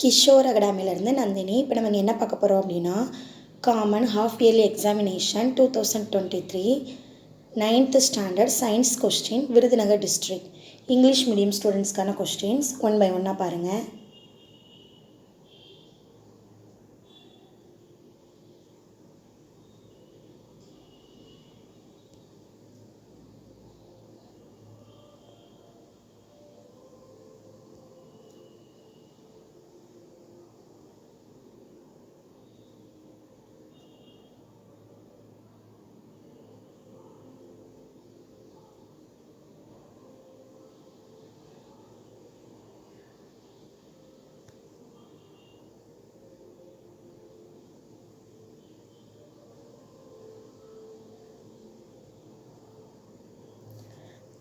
கிஷோர் அகாடமிலேருந்து நந்தினி. இப்போ நம்ம என்ன பார்க்க போகிறோம் அப்படின்னா common half yearly examination two thousand twenty three ninth standard science question Virudhunagar district English medium ஸ்டூடெண்ட்ஸ்க்கான questions one by ஒன்னாக பாருங்கள்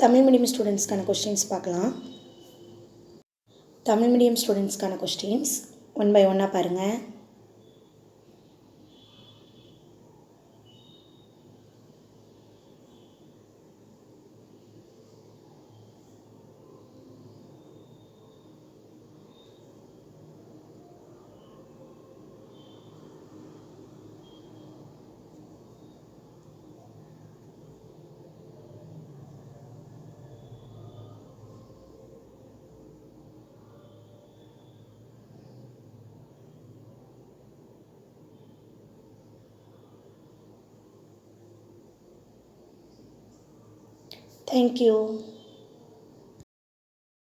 தமிழ் மீடியம் ஸ்டூடெண்ட்ஸ்க்கான கொஸ்டின்ஸ் பார்க்கலாம். தமிழ் மீடியம் ஸ்டூடெண்ட்ஸ்க்கான கொஸ்டின்ஸ் ஒன் பை ஒன்னாக பாருங்கள் ಥ್ಯಾಂಕ್ ಯು